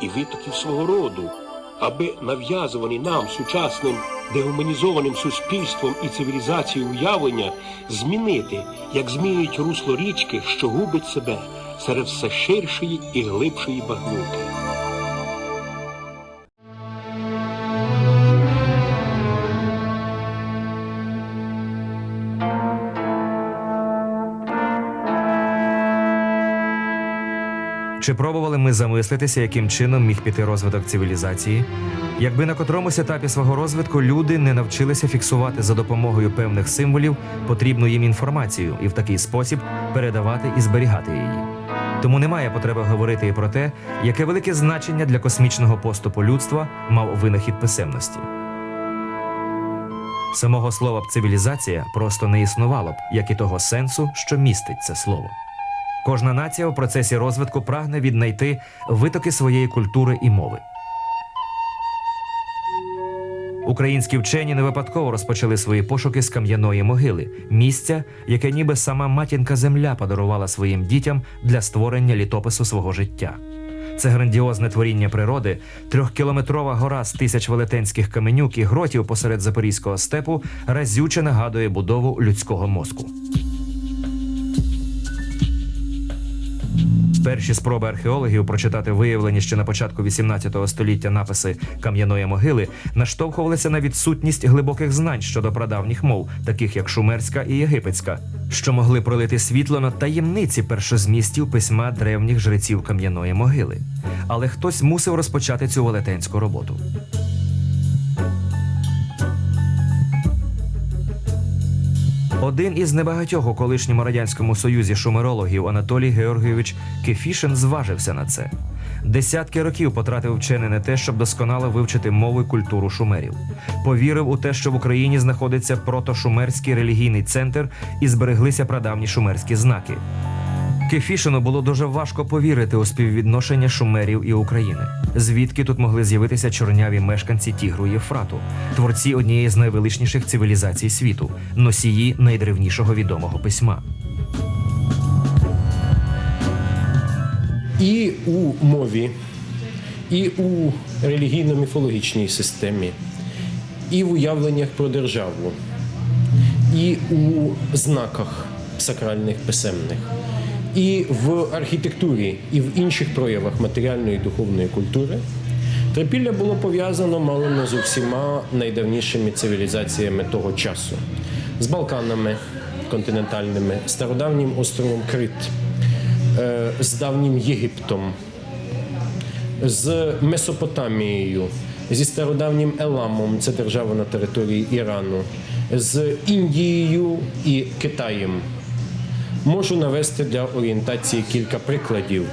і витоків свого роду, аби нав'язувані нам сучасним дегуманізованим суспільством і цивілізацією уявлення змінити, як змінюють русло річки, що губить себе серед все ширшої і глибшої багнюки. Чи пробували ми замислитися, яким чином міг піти розвиток цивілізації? Якби на котромусь етапі свого розвитку люди не навчилися фіксувати за допомогою певних символів потрібну їм інформацію і в такий спосіб передавати і зберігати її. Тому немає потреби говорити і про те, яке велике значення для космічного поступу людства мав винахід писемності. Самого слова б цивілізація просто не існувало б, як і того сенсу, що містить це слово. Кожна нація у процесі розвитку прагне віднайти витоки своєї культури і мови. Українські вчені не випадково розпочали свої пошуки з кам'яної могили, місця, яке ніби сама матінка земля подарувала своїм дітям для створення літопису свого життя. Це грандіозне творіння природи, трьохкілометрова гора з тисяч велетенських каменюк і гротів посеред запорізького степу разюче нагадує будову людського мозку. Перші спроби археологів прочитати виявлені ще на початку 18 століття написи кам'яної могили наштовхувалися на відсутність глибоких знань щодо прадавніх мов, таких як шумерська і єгипетська, що могли пролити світло на таємниці першозмістів письма древніх жреців кам'яної могили. Але хтось мусив розпочати цю велетенську роботу. Один із небагатьох у колишньому радянському союзі шумерологів Анатолій Георгійович Кефішин зважився на це. Десятки років потратив вчений на те, щоб досконало вивчити мову і культуру шумерів. Повірив у те, що в Україні знаходиться протошумерський релігійний центр і збереглися прадавні шумерські знаки. Кефішину було дуже важко повірити у співвідношення шумерів і України. Звідки тут могли з'явитися чорняві мешканці Тігру Єфрату, творці однієї з найвеличніших цивілізацій світу, носії найдревнішого відомого письма. і у мові, і у релігійно-міфологічній системі, і в уявленнях про державу, і у знаках сакральних писемних, і в архітектурі, і в інших проявах матеріальної і духовної культури. Трипілля було пов'язано мало не з усіма найдавнішими цивілізаціями того часу, з Балканами континентальними, стародавнім островом Крит, е, з давнім Єгиптом, з Месопотамією, зі стародавнім Еламом, це держава на території Ірану, з Індією і Китаєм. Можу навести для орієнтації кілька прикладів.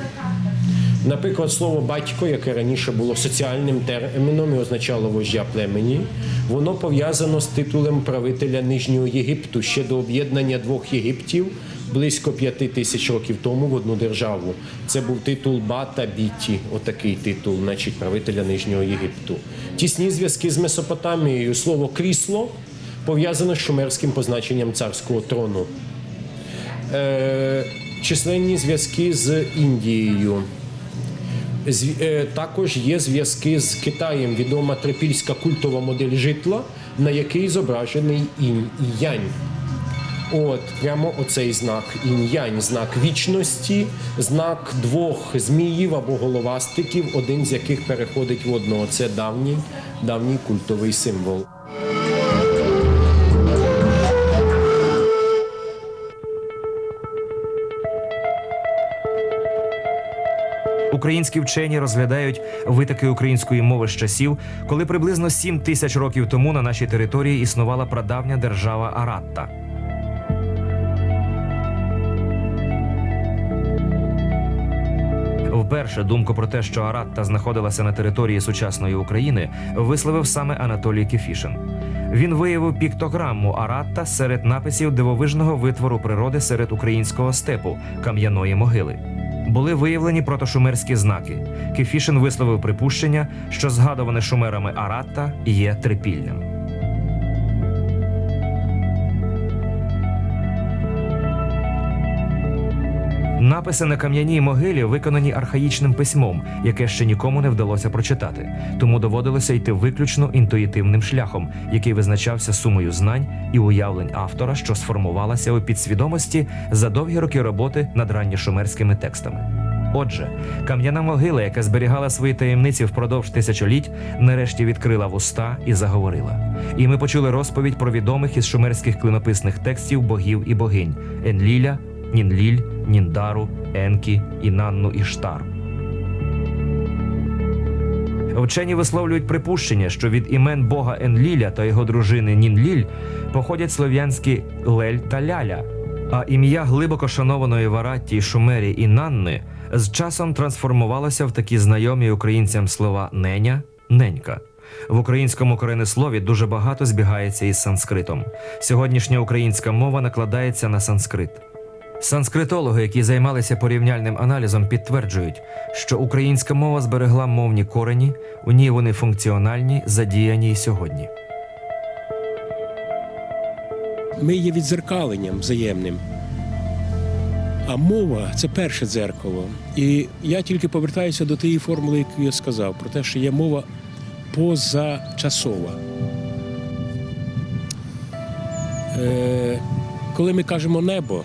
Наприклад, слово батько, яке раніше було соціальним терміном і означало вождя племені, воно пов'язано з титулем правителя Нижнього Єгипту ще до об'єднання двох Єгиптів близько п'яти тисяч років тому в одну державу. Це був титул Бата Біті, отакий титул, значить, правителя Нижнього Єгипту. Тісні зв'язки з Месопотамією. Слово крісло пов'язано з шумерським позначенням царського трону. Е, численні зв'язки з Індією. Е, Також є зв'язки з Китаєм. Відома трипільська культова модель житла, на якій зображений інь і янь. От прямо оцей знак інь-янь, знак вічності, знак двох зміїв або головастиків, один з яких переходить в одного. Це давній, давній культовий символ. Українські вчені розглядають витоки української мови з часів, коли приблизно 7 тисяч років тому на нашій території існувала прадавня держава Аратта. Вперше думку про те, що Аратта знаходилася на території сучасної України, висловив саме Анатолій Кефішин. Він виявив піктограму Аратта серед написів дивовижного витвору природи серед українського степу кам'яної могили. Були виявлені протошумерські знаки. Кефішин висловив припущення, що згадуване шумерами Аратта є трипільним. Написи на кам'яній могилі виконані архаїчним письмом, яке ще нікому не вдалося прочитати, тому доводилося йти виключно інтуїтивним шляхом, який визначався сумою знань і уявлень автора, що сформувалася у підсвідомості за довгі роки роботи над ранньошумерськими текстами. Отже, кам'яна могила, яка зберігала свої таємниці впродовж тисячоліть, нарешті відкрила вуста і заговорила. І ми почули розповідь про відомих із шумерських клинописних текстів богів і богинь Енліля, Нінліль, Ніндару, Енкі, Інанну і Штар. Вчені висловлюють припущення, що від імен бога Енліля та його дружини Нінліль походять слов'янські Лель та Ляля, а ім'я глибоко шанованої Варатті Шумері і Нанни з часом трансформувалося в такі знайомі українцям слова неня, ненька. В українському коренеслові дуже багато збігається із санскритом. Сьогоднішня українська мова накладається на санскрит. Санскритологи, які займалися порівняльним аналізом, підтверджують, що українська мова зберегла мовні корені, у ній вони функціональні, задіяні й сьогодні. Ми є відзеркаленням взаємним. А мова це перше дзеркало. І я тільки повертаюся до тієї формули, яку я сказав, про те, що є мова позачасова. Е, коли ми кажемо небо,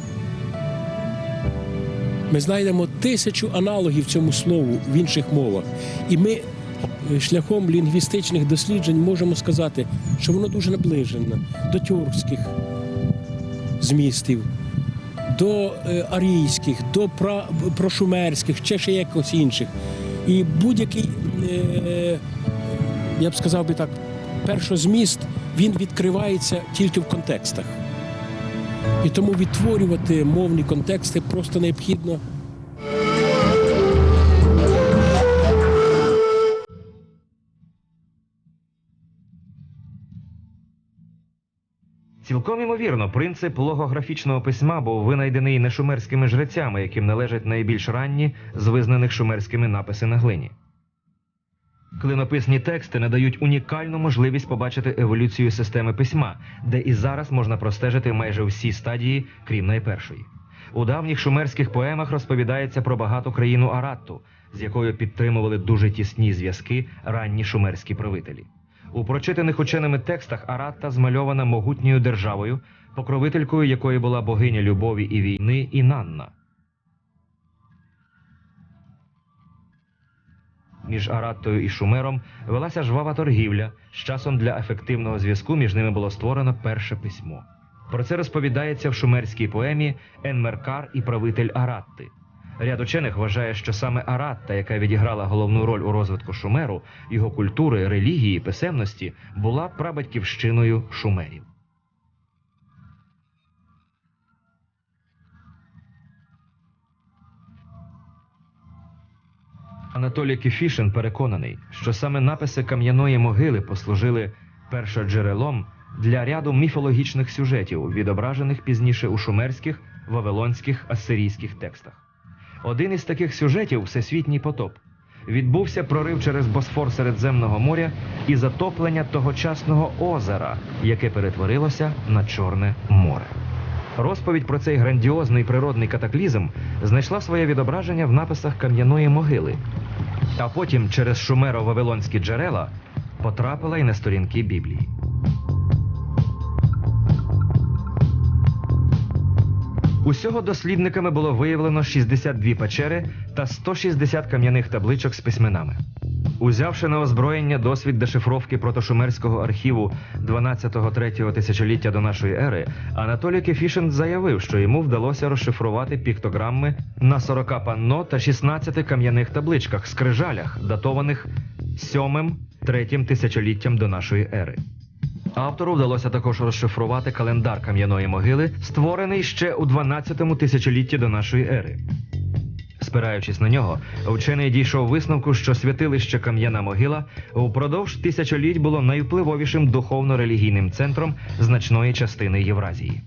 ми знайдемо тисячу аналогів цьому слову в інших мовах. І ми е, шляхом лінгвістичних досліджень можемо сказати, що воно дуже наближене до тюркських змістів, до е, арійських, до прошумерських, чи ще якось інших. І будь-який, е, я б сказав би так, першозміст, він відкривається тільки в контекстах. І тому відтворювати мовні контексти просто необхідно. Цілком імовірно, принцип логографічного письма був винайдений не шумерськими жрецями, яким належать найбільш ранні з визнаних шумерськими написи на глині. Клинописні тексти надають унікальну можливість побачити еволюцію системи письма, де і зараз можна простежити майже всі стадії, крім найпершої. У давніх шумерських поемах розповідається про багату країну Аратту, з якою підтримували дуже тісні зв'язки ранні шумерські правителі. У прочитаних ученими текстах Аратта змальована могутньою державою, покровителькою якої була богиня любові і війни Інанна. Між Араттою і Шумером велася жвава торгівля. З часом для ефективного зв'язку між ними було створено перше письмо. Про це розповідається в шумерській поемі Енмеркар і правитель Аратти. Ряд учених вважає, що саме Аратта, яка відіграла головну роль у розвитку Шумеру, його культури, релігії, писемності, була прабатьківщиною шумерів. Анатолій Кефішин переконаний, що саме написи кам'яної могили послужили першоджерелом для ряду міфологічних сюжетів, відображених пізніше у шумерських, вавилонських, ассирійських текстах. Один із таких сюжетів всесвітній потоп. Відбувся прорив через Босфор Середземного моря і затоплення тогочасного озера, яке перетворилося на Чорне море. Розповідь про цей грандіозний природний катаклізм знайшла своє відображення в написах кам'яної могили, а потім через шумеро-вавилонські джерела потрапила й на сторінки Біблії. Усього дослідниками було виявлено 62 печери та 160 кам'яних табличок з письменами. Узявши на озброєння досвід дешифровки протошумерського архіву 12-3 тисячоліття до нашої ери, Анатолій Кефішин заявив, що йому вдалося розшифрувати піктограми на 40 панно та 16 кам'яних табличках скрижалях, датованих 7-3 тисячоліттям до нашої ери. Автору вдалося також розшифрувати календар кам'яної могили, створений ще у 12 тисячолітті до нашої ери. Спираючись на нього, вчений дійшов висновку, що святилище Кам'яна Могила впродовж тисячоліть було найвпливовішим духовно-релігійним центром значної частини Євразії.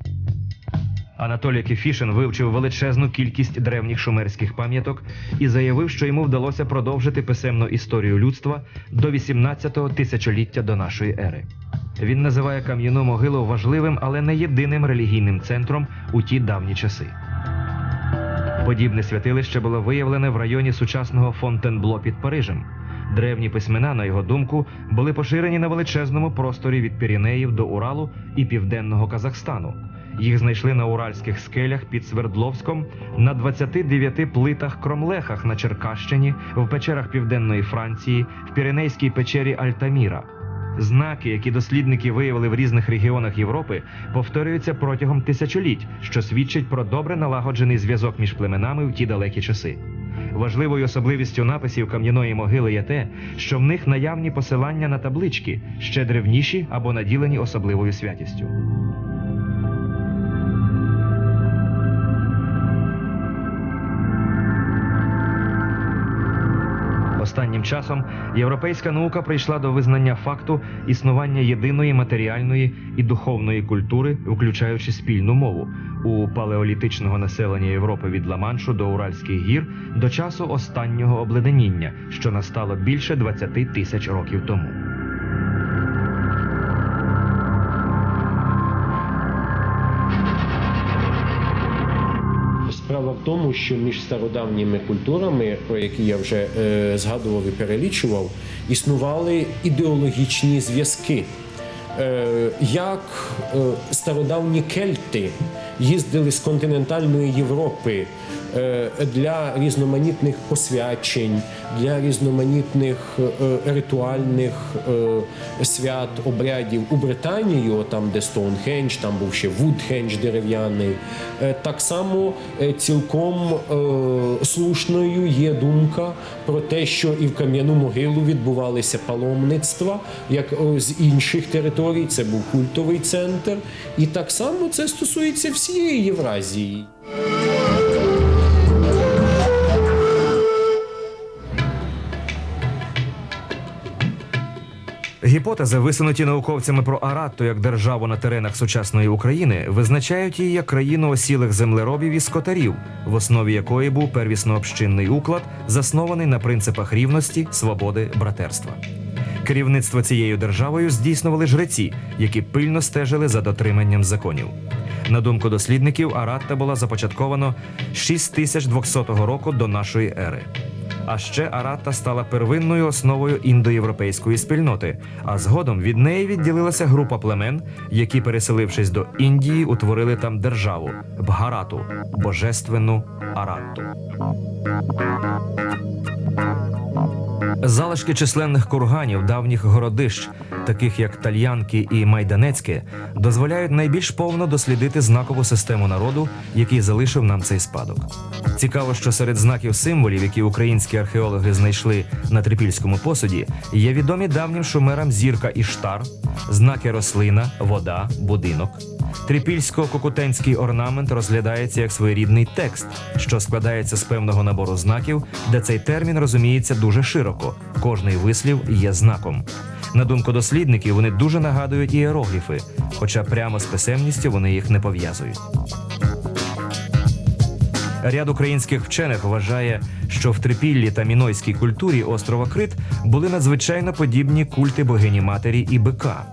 Анатолій Кефішин вивчив величезну кількість древніх шумерських пам'яток і заявив, що йому вдалося продовжити писемну історію людства до 18-го тисячоліття до нашої ери. Він називає кам'яну могилу важливим, але не єдиним релігійним центром у ті давні часи. Подібне святилище було виявлене в районі сучасного Фонтенбло під Парижем. Древні письмена, на його думку, були поширені на величезному просторі від Пірінеїв до Уралу і південного Казахстану. Їх знайшли на уральських скелях під Свердловськом, на 29 плитах Кромлехах на Черкащині, в печерах південної Франції, в Піренейській печері Альтаміра. Знаки, які дослідники виявили в різних регіонах Європи, повторюються протягом тисячоліть, що свідчить про добре налагоджений зв'язок між племенами в ті далекі часи. Важливою особливістю написів кам'яної могили є те, що в них наявні посилання на таблички, ще древніші або наділені особливою святістю. Останнім часом європейська наука прийшла до визнання факту існування єдиної матеріальної і духовної культури, включаючи спільну мову у палеолітичного населення Європи від Ла-Маншу до Уральських гір до часу останнього обледеніння, що настало більше 20 тисяч років тому. Тому, що між стародавніми культурами, про які я вже е, згадував і перелічував, існували ідеологічні зв'язки. Е, як е, стародавні кельти їздили з континентальної Європи для різноманітних посвячень, для різноманітних е, е, ритуальних е, свят, обрядів у Британію, там де Стоунхендж, там був ще Вудхендж дерев'яний. Е, Так само е, цілком е, слушною є думка про те, що і в кам'яну могилу відбувалися паломництва, як е, з інших територій. Це був культовий центр. І так само це стосується всієї Євразії. Гіпотези, висунуті науковцями про Аратту як державу на теренах сучасної України, визначають її як країну осілих землеробів і скотарів, в основі якої був первісно-общинний уклад, заснований на принципах рівності, свободи, братерства. Керівництво цією державою здійснювали жреці, які пильно стежили за дотриманням законів. На думку дослідників, Аратта була започатковано 6200 року до нашої ери. А ще Аратта стала первинною основою індоєвропейської спільноти, а згодом від неї відділилася група племен, які, переселившись до Індії, утворили там державу Бгарату, божественну Аратту. Залишки численних курганів давніх городищ, таких як Тальянки і Майданецьке, дозволяють найбільш повно дослідити знакову систему народу, який залишив нам цей спадок. Цікаво, що серед знаків символів, які українські археологи знайшли на трипільському посуді, є відомі давнім шумерам зірка і штар, знаки рослина, вода, будинок. Трипільсько-кокутенський орнамент розглядається як своєрідний текст, що складається з певного набору знаків, де цей термін розуміється дуже широко. Кожний вислів є знаком. На думку дослідників, вони дуже нагадують ієрогліфи, хоча прямо з писемністю вони їх не пов'язують. Ряд українських вчених вважає, що в трипіллі та мінойській культурі острова Крит були надзвичайно подібні культи богині матері і бика.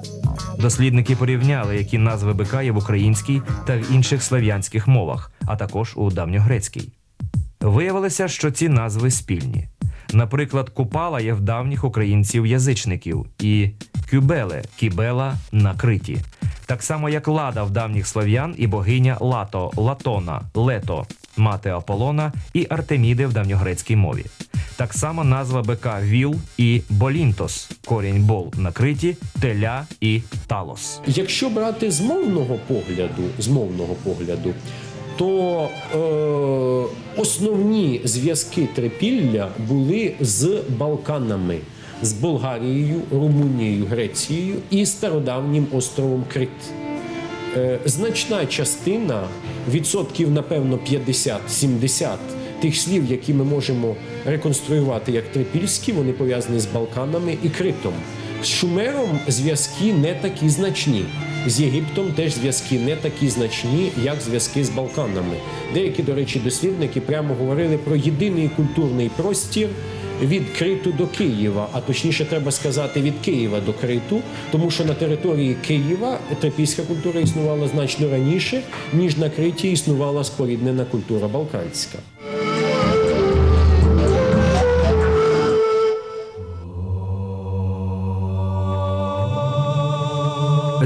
Дослідники порівняли, які назви бика є в українській та в інших слав'янських мовах, а також у давньогрецькій. Виявилося, що ці назви спільні. Наприклад, купала є в давніх українців-язичників і кюбеле кібела на Криті. Так само, як лада в давніх слов'ян і богиня Лато, Латона, Лето, мати Аполлона і Артеміди в давньогрецькій мові. Так само назва бика Віл і Болінтос, корінь бол на Криті, Теля і Талос. Якщо брати з мовного погляду, з мовного погляду, то е, основні зв'язки трипілля були з Балканами, з Болгарією, Румунією, Грецією і стародавнім островом Крит. Е, значна частина, відсотків, напевно, 50-70 тих слів, які ми можемо реконструювати як трипільські, вони пов'язані з Балканами і Критом. З Шумером зв'язки не такі значні. З Єгиптом теж зв'язки не такі значні, як зв'язки з Балканами. Деякі, до речі, дослідники прямо говорили про єдиний культурний простір від Криту до Києва, а точніше треба сказати від Києва до Криту, тому що на території Києва трипільська культура існувала значно раніше, ніж на Криті існувала споріднена культура балканська.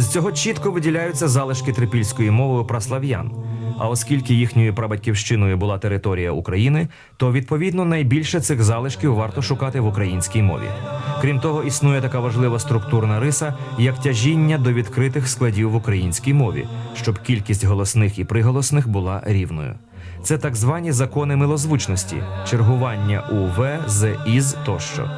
З цього чітко виділяються залишки трипільської мови праслав'ян. А оскільки їхньою прабатьківщиною була територія України, то відповідно найбільше цих залишків варто шукати в українській мові. Крім того, існує така важлива структурна риса, як тяжіння до відкритих складів в українській мові, щоб кількість голосних і приголосних була рівною. Це так звані закони милозвучності, чергування у В, з, із тощо.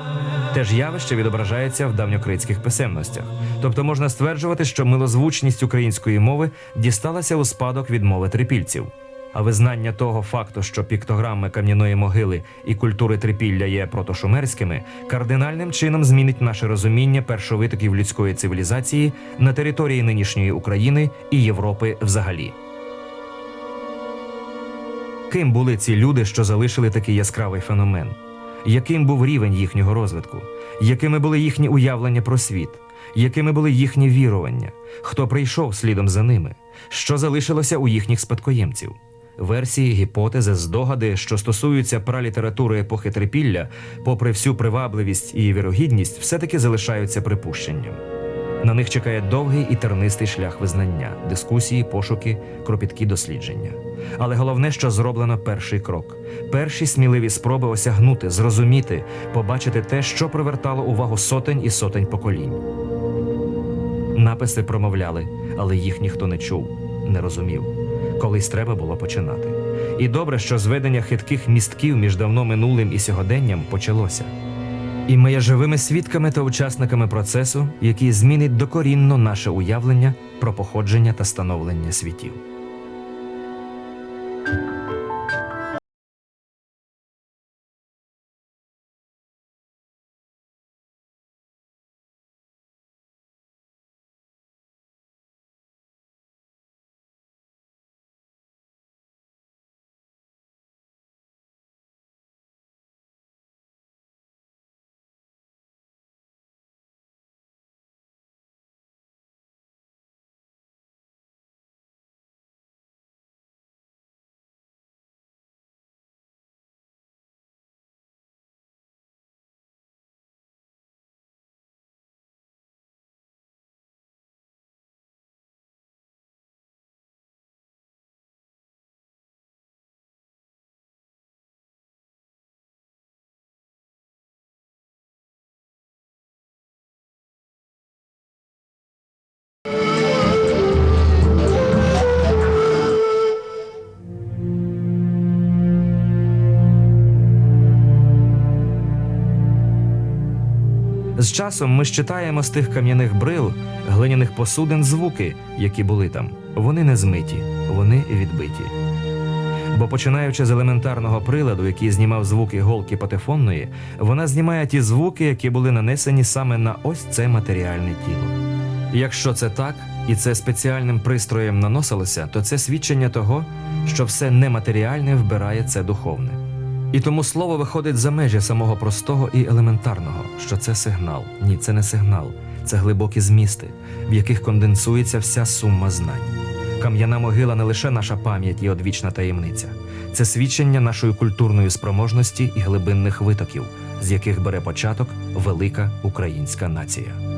Теж явище відображається в давньокритських писемностях. Тобто можна стверджувати, що милозвучність української мови дісталася у спадок від мови трипільців. А визнання того факту, що піктограми кам'яної могили і культури трипілля є протошумерськими, кардинальним чином змінить наше розуміння першовитоків людської цивілізації на території нинішньої України і Європи взагалі. Ким були ці люди, що залишили такий яскравий феномен? Яким був рівень їхнього розвитку? Якими були їхні уявлення про світ? Якими були їхні вірування? Хто прийшов слідом за ними? Що залишилося у їхніх спадкоємців? Версії, гіпотези, здогади, що стосуються пралітератури епохи трипілля, попри всю привабливість і вірогідність, все-таки залишаються припущенням. На них чекає довгий і тернистий шлях визнання, дискусії, пошуки, кропіткі дослідження. Але головне, що зроблено перший крок, перші сміливі спроби осягнути, зрозуміти, побачити те, що привертало увагу сотень і сотень поколінь. Написи промовляли, але їх ніхто не чув, не розумів. Колись треба було починати. І добре, що зведення хитких містків між давно минулим і сьогоденням почалося. І ми є живими свідками та учасниками процесу, який змінить докорінно наше уявлення про походження та становлення світів. З часом ми щитаємо з тих кам'яних брил, глиняних посудин звуки, які були там. Вони не змиті, вони відбиті. Бо починаючи з елементарного приладу, який знімав звуки голки патефонної, вона знімає ті звуки, які були нанесені саме на ось це матеріальне тіло. Якщо це так, і це спеціальним пристроєм наносилося, то це свідчення того, що все нематеріальне вбирає це духовне. І тому слово виходить за межі самого простого і елементарного, що це сигнал. Ні, це не сигнал, це глибокі змісти, в яких конденсується вся сума знань. Кам'яна могила не лише наша пам'ять і одвічна таємниця, це свідчення нашої культурної спроможності і глибинних витоків, з яких бере початок велика українська нація.